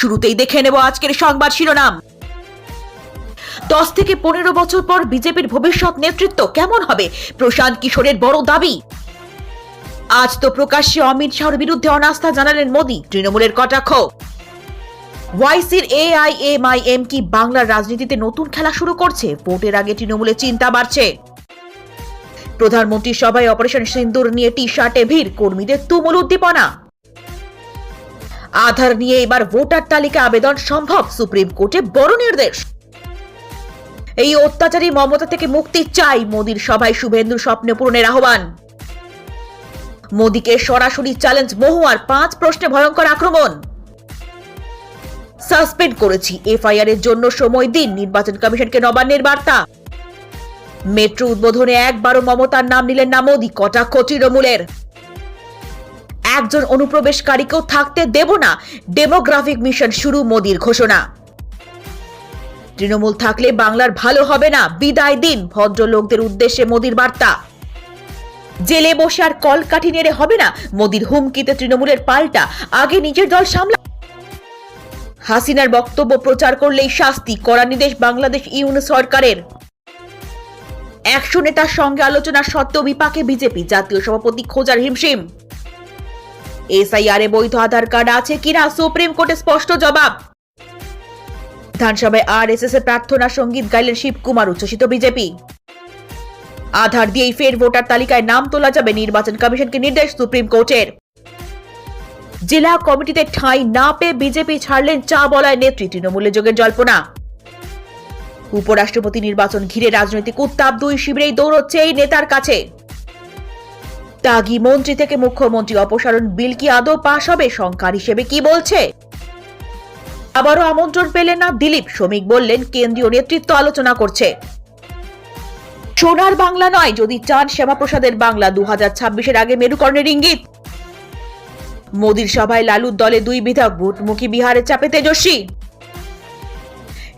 শুরুতেই দেখে নেব আজকের সংবাদ শিরোনাম। দশ থেকে পনেরো বছর পর বিজেপির ভবিষ্যৎ নেতৃত্ব কেমন হবে? প্রশান্ত কিশোরের বড় দাবি। আজ তো প্রকাশ্যে অমিত শাহর বিরুদ্ধে অনাস্থা জানালেন মোদী, তৃণমূলের কটাক্ষ। ওয়াইসির এআইএমআইএম কি বাংলার রাজনীতিতে নতুন খেলা শুরু করছে? ভোটের আগে তৃণমূলের চিন্তা বাড়ছে। প্রধানমন্ত্রীর সভায় অপারেশন সিন্দুর নিয়ে টি শার্টে ভিড়, কর্মীদের তুমুল উদ্দীপনা। আধার নিয়ে এবার ভোটার তালিকা আবেদন সম্ভব, সুপ্রিম কোর্টে বড় নির্দেশ। এই অত্যাচারী মমতা থেকে মুক্তি চাই, মোদীর সভায় শুভেন্দুর স্বপ্ন পূরণের আহ্বান। মোদীকে সরাসরি চ্যালেঞ্জ মহুয়ার পাঁচ প্রশ্নে ভয়ঙ্কর আক্রমণ। সাসপেন্ড করেছি এফআইআর এর জন্য সময় দিন, নির্বাচন কমিশনকে নবান্নের বার্তা। মেট্রো উদ্বোধনে একবারও মমতার নাম নিলেন না মোদী, কটাক্ষ তৃণমূলের। একজন অনুপ্রবেশকারীকেও থাকতে দেব না। ডেমোগ্রাফিক মিশন শুরু মোদীর ঘোষণা। তৃণমূল থাকলে বাংলার ভালো হবে না। বিদায় দিন ভদ্রলোকদের উদ্দেশ্যে মোদীর বার্তা। জেলে বসে আর কলকাঠি নেড়ে হবে না। মোদীর হুমকিতে তৃণমূলের পাল্টা। আগে নিজের দল সামলা হাসিনার বক্তব্য প্রচার করলেই শাস্তি। কড়া নির্দেশ বাংলাদেশ ইউন সরকারের। একশো নেতার সঙ্গে আলোচনা সত্ত্বেও বিপাকে বিজেপি। জাতীয় সভাপতি খোঁজার হিমশিম। এসআইআর বৈধ আধার কার্ড আছে কিনা সুপ্রিম কোর্টে স্পষ্ট জবাব। বিধানসভায় আর এস এস এর প্রার্থনা সংগীত গাইলেন শিবকুমার, উচ্ছ্বসিত বিজেপি। আধার দিয়েই ফের ভোটার তালিকায় নাম তোলা যাবে নির্বাচন কমিশনকে নির্দেশ সুপ্রিম কোর্টের। জেলা কমিটিতে ঠাঁই না পেয়ে বিজেপি ছাড়লেন চা বলায় নেত্রী তৃণমূলের যোগের জল্পনা। উপরাষ্ট্রপতি নির্বাচন ঘিরে রাজনৈতিক উত্তাপ দুই শিবিরেই দৌড়চ্ছে এই নেতার কাছে। তাগি মন্ত্রী থেকে মুখ্যমন্ত্রী অপসারণ বিল কি আদৌ পাশ হবে? সংকার হিসেবে কি বলছে? আবারও আমন্ত্রণ পেলেন না দিলীপ। শ্রমিক বললেন, কেন্দ্রীয় নেতৃত্ব আলোচনা করছে। সোনার বাংলা নয়, যদি চান শ্যামাপ্রসাদের বাংলা দু হাজার ছাব্বিশের আগে মেরুকর্ণের ইঙ্গিত। মোদির সভায় লালুর দলে দুই বিধায়ক, ভোটমুখী বিহারের চাপে তেজস্বী।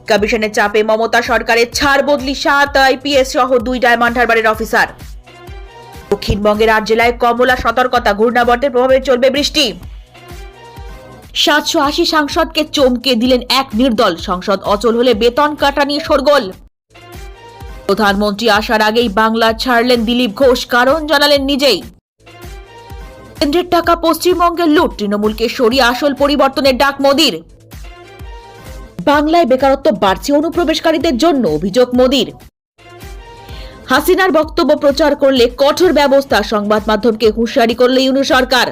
কমিশনের চাপে মমতা সরকারের ছাড় বদলি, সাত আইপিএস সহ দুই ডায়মন্ড হারবারের অফিসার। দক্ষিণবঙ্গের আট জেলায় কমলা সতর্কতা, ঘূর্ণাবর্তের প্রভাবে চলবে বৃষ্টি। সাতশো আশি সাংসদকে চমকে দিলেন এক নির্দল। সংসদ অচল হলে বেতন কাটা নিয়ে শোরগোল। প্রধানমন্ত্রী আসার আগেই বাংলা ছাড়লেন দিলীপ ঘোষ, কারণ জানালেন নিজেই। কেন্দ্রের টাকা পশ্চিমবঙ্গের লুট, তৃণমূলকে সরিয়ে আসল পরিবর্তনের ডাক মোদির। বাংলায় বেকারত্ব বাড়ছে অনুপ্রবেশকারীদের জন্য, অভিযোগ মোদির। হাসিনার বক্তব্য প্রচার করলে কঠোর ব্যবস্থা সংবাদ মাধ্যমকে হুঁশিয়ারি করলে ইউনু সরকার।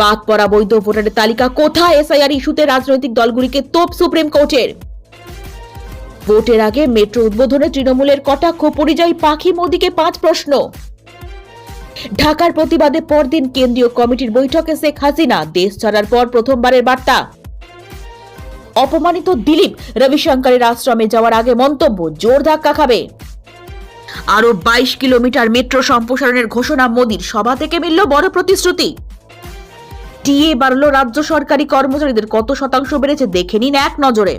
বাদ পড়া বৈধ ভোটারের তালিকা কোথায়? এসআইআর ইস্যুতে রাজনৈতিক দলগুলিকে তোপ সুপ্রিম কোর্টের। ভোটের আগে মেট্রো উদ্বোধনে তৃণমূলের কটাক্ষ, পরিযায়ী পাখি মোদীকে পাঁচ প্রশ্ন। ঢাকার প্রতিবাদে পরদিন কেন্দ্রীয় কমিটির বৈঠকে শেখ হাসিনা, দেশ ছাড়ার পর প্রথমবারের বার্তা। অপমানিত দিলীপ, রবিশঙ্করের আশ্রমে যাওয়ার আগে মন্তব্য, জোর ধাক্কা খাবে। আরও বাইশ কিলোমিটার মেট্রো সম্প্রসারণের ঘোষণা মোদীর সভা থেকে মিলল বড় প্রতিশ্রুতি। টিএ বাড়ল রাজ্য সরকারি কর্মচারীদের কত শতাংশ বেড়েছে দেখে নিন এক নজরে।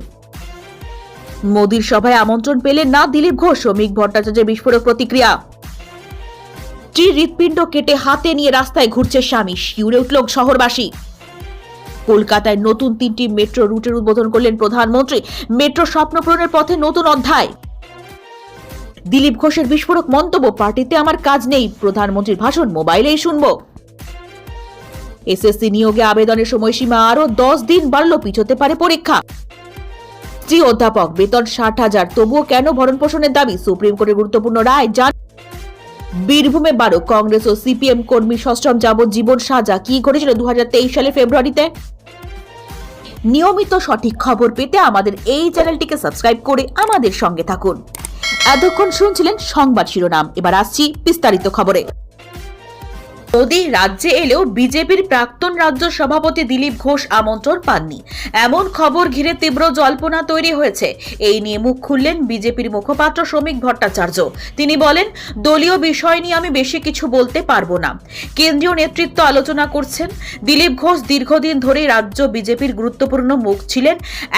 মোদীর সভায় আমন্ত্রণ পেলেন না দিলীপ ঘোষ শ্রমিক ভট্টাচার্যের বিস্ফোরক প্রতিক্রিয়া। স্ত্রী হৃৎপিণ্ড কেটে হাতে নিয়ে রাস্তায় ঘুরছে স্বামী, শিউরে উঠল শহরবাসী। কলকাতায় নতুন তিনটি মেট্রো রুটের উদ্বোধন করলেন প্রধানমন্ত্রী। মেট্রো স্বপ্নপূরণের পথে নতুন অধ্যায়। দিলীপ ঘোষের বিস্ফোরক মন্তব্য, পার্টিতে আমার কাজ নেই। প্রধানমন্ত্রীর ভাষণ মোবাইলেই শুনব। এসএসসি নিয়োগে আবেদনের সময়সীমা আরও দশ দিন বাড়লো পিছোতে পারে পরীক্ষা। স্ত্রী অধ্যাপক, বেতন ষাট হাজার, তবুও কেন ভরণ পোষণের দাবি? সুপ্রিম কোর্টের গুরুত্বপূর্ণ রায় জান বীরভূমে বারো, কংগ্রেস ও সিপিএম কর্মী ষষ্ঠম যাবজ্জীবন সাজা, কি ঘটেছিল দু সালে ফেব্রুয়ারিতে? নিয়মিত সঠিক খবর পেতে আমাদের এই চ্যানেলটিকে সাবস্ক্রাইব করে আমাদের সঙ্গে থাকুন। এতক্ষণ শুনছিলেন সংবাদ শিরোনাম। এবার আসছি বিস্তারিত খবরে। মোদী রাজ্যে এলেও বিজেপির প্রাক্তন রাজ্য সভাপতি দিলীপ ঘোষ আমন্ত্রণ পাননি। এমন খবর ঘিরে তীব্র জল্পনা তৈরি হয়েছে। এই নিয়ে মুখ খুললেন বিজেপির মুখপাত্র শ্রমিক ভট্টাচার্য। তিনি বলেন, দলীয় বিষয় নিয়ে আমি বেশি কিছু বলতে পারব না। কেন্দ্রীয় নেতৃত্ব আলোচনা করছেন। দিলীপ ঘোষ দীর্ঘদিন ধরে রাজ্য বিজেপির গুরুত্বপূর্ণ মুখ ছিলেন।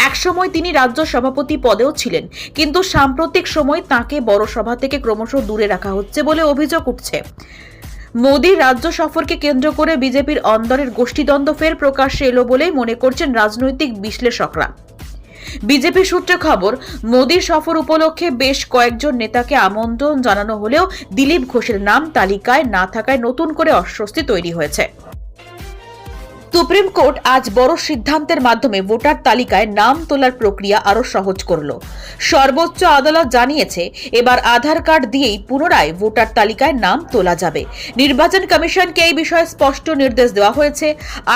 একসময় তিনি রাজ্য সভাপতি পদেও ছিলেন। কিন্তু সাম্প্রতিক সময় তাকে বড় সভা থেকে ক্রমশ দূরে রাখা হচ্ছে বলে অভিযোগ উঠছে। মোদীর রাজ্য সফরকে কেন্দ্র করে বিজেপির অন্দরের গোষ্ঠীদ্বন্দ্ব ফের প্রকাশ্যে এলো বলেই মনে করছেন রাজনৈতিক বিশ্লেষকরা। বিজেপি সূত্রে খবর, মোদীর সফর উপলক্ষে বেশ কয়েকজন নেতাকে আমন্ত্রণ জানানো হলেও দিলীপ ঘোষের নাম তালিকায় না থাকায় নতুন করে অস্বস্তি তৈরি হয়েছে। সুপ্রিম কোর্ট আজ বড় সিদ্ধান্তের মাধ্যমে ভোটার তালিকায় নাম তোলার প্রক্রিয়া আরও সহজ করল। সর্বোচ্চ আদালত জানিয়েছে, এবার আধার কার্ড দিয়েই পুনরায় ভোটার তালিকায় নাম তোলা যাবে। নির্বাচন কমিশনকে এই বিষয়ে স্পষ্ট নির্দেশ দেওয়া হয়েছে।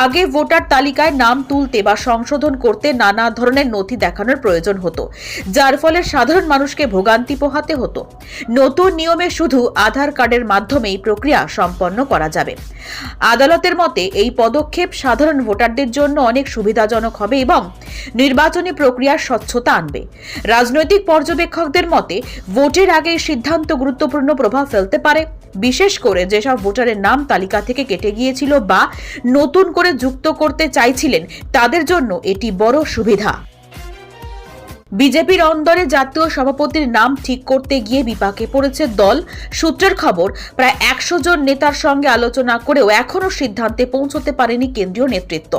আগে ভোটার তালিকায় নাম তুলতে বা সংশোধন করতে নানা ধরনের নথি দেখানোর প্রয়োজন হতো, যার ফলে সাধারণ মানুষকে ভোগান্তি পোহাতে হতো। নতুন নিয়মে শুধু আধার কার্ডের মাধ্যমেই প্রক্রিয়া সম্পন্ন করা যাবে। আদালতের মতে, এই পদক্ষেপ সাধারণ ভোটারদের জন্য অনেক সুবিধাজনক হবে এবং নির্বাচনী প্রক্রিয়ার স্বচ্ছতা আনবে। রাজনৈতিক পর্যবেক্ষকদের মতে, ভোটের আগে সিদ্ধান্ত গুরুত্বপূর্ণ প্রভাব ফেলতে পারে। বিশেষ করে যেসব ভোটারের নাম তালিকা থেকে কেটে গিয়েছিল বা নতুন করে যুক্ত করতে চাইছিলেন, তাদের জন্য এটি বড় সুবিধা। বিজেপির অন্দরে জাতীয় সভাপতির নাম ঠিক করতে গিয়ে বিপাকে পড়েছে দল। সূত্রের খবর, প্রায় একশো জন নেতার সঙ্গে আলোচনা করেও এখনও সিদ্ধান্তে পৌঁছতে পারেনি কেন্দ্রীয় নেতৃত্ব।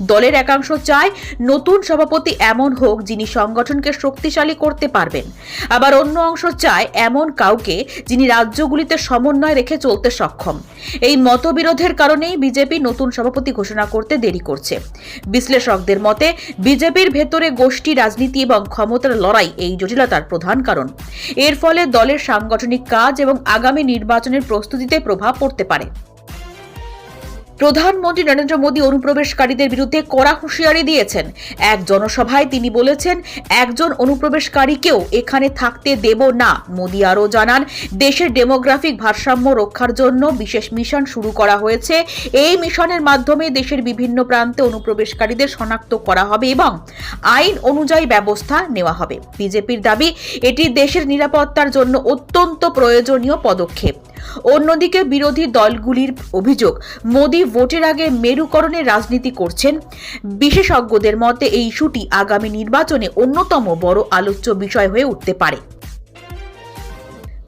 দলের একাংশ চায় নতুন সভাপতি এমন হোক যিনি সংগঠনকে শক্তিশালী করতে পারবেন। আবার অন্য অংশ চায় এমন কাউকে যিনি রাজ্যগুলিতে সমন্বয় রেখে চলতে সক্ষম। এই মতবিরোধের কারণেই বিজেপি নতুন সভাপতি ঘোষণা করতে দেরি করছে। বিশ্লেষকদের মতে, বিজেপির ভেতরে গোষ্ঠী, রাজনীতি এবং ক্ষমতার লড়াই এই জটিলতার প্রধান কারণ। এর ফলে দলের সাংগঠনিক কাজ এবং আগামী নির্বাচনের প্রস্তুতিতে প্রভাব পড়তে পারে। প্রধানমন্ত্রী নরেন্দ্র মোদী অনুপ্রবেশকারীদের বিরুদ্ধে কড়া হুঁশিয়ারি দিয়েছেন। এক জনসভায় তিনি বলেছেন, একজন অনুপ্রবেশকারীকেও এখানে থাকতে দেব না। মোদী আরও জানান, দেশের ডেমোগ্রাফিক ভারসাম্য রক্ষার জন্য বিশেষ মিশন শুরু করা হয়েছে। এই মিশনের মাধ্যমে দেশের বিভিন্ন প্রান্তে অনুপ্রবেশকারীদের শনাক্ত করা হবে এবং আইন অনুযায়ী ব্যবস্থা নেওয়া হবে। বিজেপির দাবি, এটি দেশের নিরাপত্তার জন্য অত্যন্ত প্রয়োজনীয় পদক্ষেপ। অন্যদিকে বিরোধী দলগুলির অভিযোগ, মোদী ভোটের আগে মেরুকরণের রাজনীতি করছেন। বিশেষজ্ঞদের মতে, এই ইস্যুটি আগামী নির্বাচনে অন্যতম বড় আলোচ্য বিষয় হয়ে উঠতে পারে।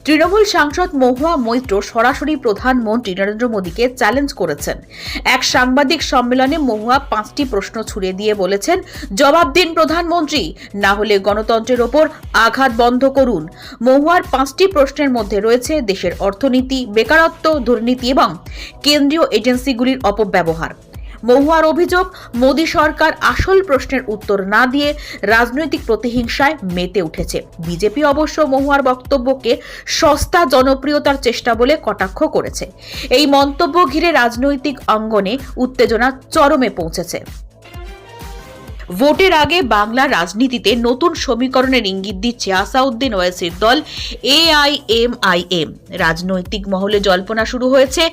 তৃণমূল সাংসদ মহুয়া মৈত্র সরাসরি প্রধানমন্ত্রী নরেন্দ্র মোদীকে চ্যালেঞ্জ করেছেন। এক সাংবাদিক সম্মেলনে মহুয়া পাঁচটি প্রশ্ন ছুড়ে দিয়ে বলেছেন, জবাব দিন প্রধানমন্ত্রী, না হলে গণতন্ত্রের ওপর আঘাত বন্ধ করুন। মহুয়ার পাঁচটি প্রশ্নের মধ্যে রয়েছে দেশের অর্থনীতি, বেকারত্ব, দুর্নীতি এবং কেন্দ্রীয় এজেন্সিগুলির অপব্যবহার। মহুয়ার অভিযোগ, মোদী সরকার আসল প্রশ্নের উত্তর না দিয়ে রাজনৈতিক প্রতিহিংসায় মেতে উঠেছে। বিজেপি অবশ্য মহুয়ার বক্তব্যকে সস্তা জনপ্রিয়তার চেষ্টা বলে কটাক্ষ করেছে। এই মন্তব্য ঘিরে রাজনৈতিক অঙ্গনে উত্তেজনা চরমে পৌঁছেছে। ভোটের আগে বাংলা রাজনীতিতে নতুন সমীকরণের ইঙ্গিত দিচ্ছে আসাউদ্দিন ওয়াইসির দল এআইএমআইএম। রাজনৈতিক মহলে জল্পনা শুরু হয়েছে,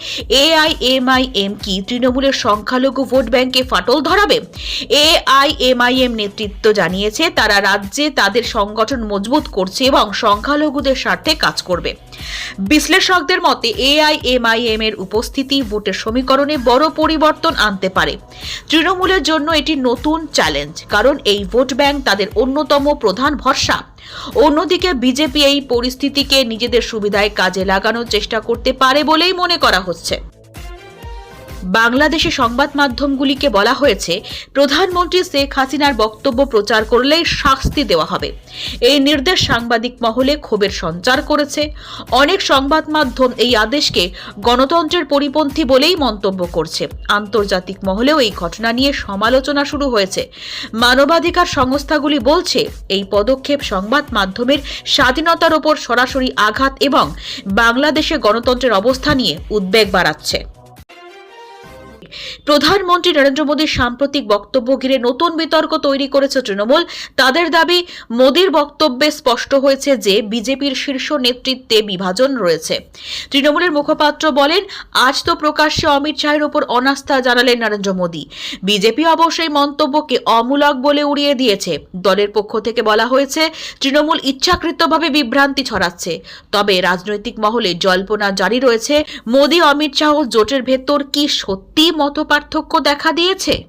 এআইএমআইএম কি তৃণমূলের সংখ্যালঘু ভোট ব্যাংকে ফাটল ধরাবে? এআইএমআইএম নেতৃত্ব জানিয়েছে, তারা রাজ্যে তাদের সংগঠন মজবুত করছে এবং সংখ্যালঘুদের স্বার্থে কাজ করবে। বিশ্লেষকদের মতে এআইএমআইএম এর উপস্থিতি ভোটের সমীকরণে বড় পরিবর্তন আনতে পারে। তৃণমূলের জন্য এটি নতুন চ্যালেঞ্জ, কারণ এই ভোট ব্যাংক তাদের অন্যতম প্রধান ভরসা। অন্যদিকে বিজেপি এই পরিস্থিতিকে নিজেদের সুবিধায় কাজে লাগানোর চেষ্টা করতে পারে বলেই মনে করা হচ্ছে। বাংলাদেশে সংবাদ মাধ্যমগুলিকে বলা হয়েছে, প্রধানমন্ত্রী শেখ হাসিনার বক্তব্য প্রচার করলে শাস্তি দেওয়া হবে। এই নির্দেশ সাংবাদিক মহলে ক্ষোভের সঞ্চার করেছে। অনেক সংবাদ মাধ্যম এই আদেশকে গণতন্ত্রের পরিপন্থী বলেই মন্তব্য করছে। আন্তর্জাতিক মহলেও এই ঘটনা নিয়ে সমালোচনা শুরু হয়েছে। মানবাধিকার সংস্থাগুলি বলছে, এই পদক্ষেপ সংবাদ মাধ্যমের স্বাধীনতার ওপর সরাসরি আঘাত এবং বাংলাদেশে গণতন্ত্রের অবস্থা নিয়ে উদ্বেগ বাড়াচ্ছে। প্রধানমন্ত্রী নরেন্দ্র মোদীর সাম্প্রতিক বক্তব্য ঘিরে নতুন বিতর্ক তৈরি করেছে তৃণমূল। তাদের দাবি, মোদীর বক্তব্যে স্পষ্ট হয়েছে যে বিজেপির শীর্ষ নেতৃত্বে বিভাজন রয়েছে। তৃণমূলের মুখপাত্র বলেন, আজ তো প্রকাশ্যে অমিত শাহের ওপর অনাস্থা জানালেন নরেন্দ্র মোদী। বিজেপি অবশ্যই মন্তব্যকে অমূলক বলে উড়িয়ে দিয়েছে। দলের পক্ষ থেকে বলা হয়েছে, তৃণমূল ইচ্ছাকৃতভাবে বিভ্রান্তি ছড়াচ্ছে। তবে রাজনৈতিক মহলে জল্পনা জারি রয়েছে, মোদী, অমিত শাহ জোটের ভেতর কি সত্যি মত পার্থক্য দেখা দিয়েছে?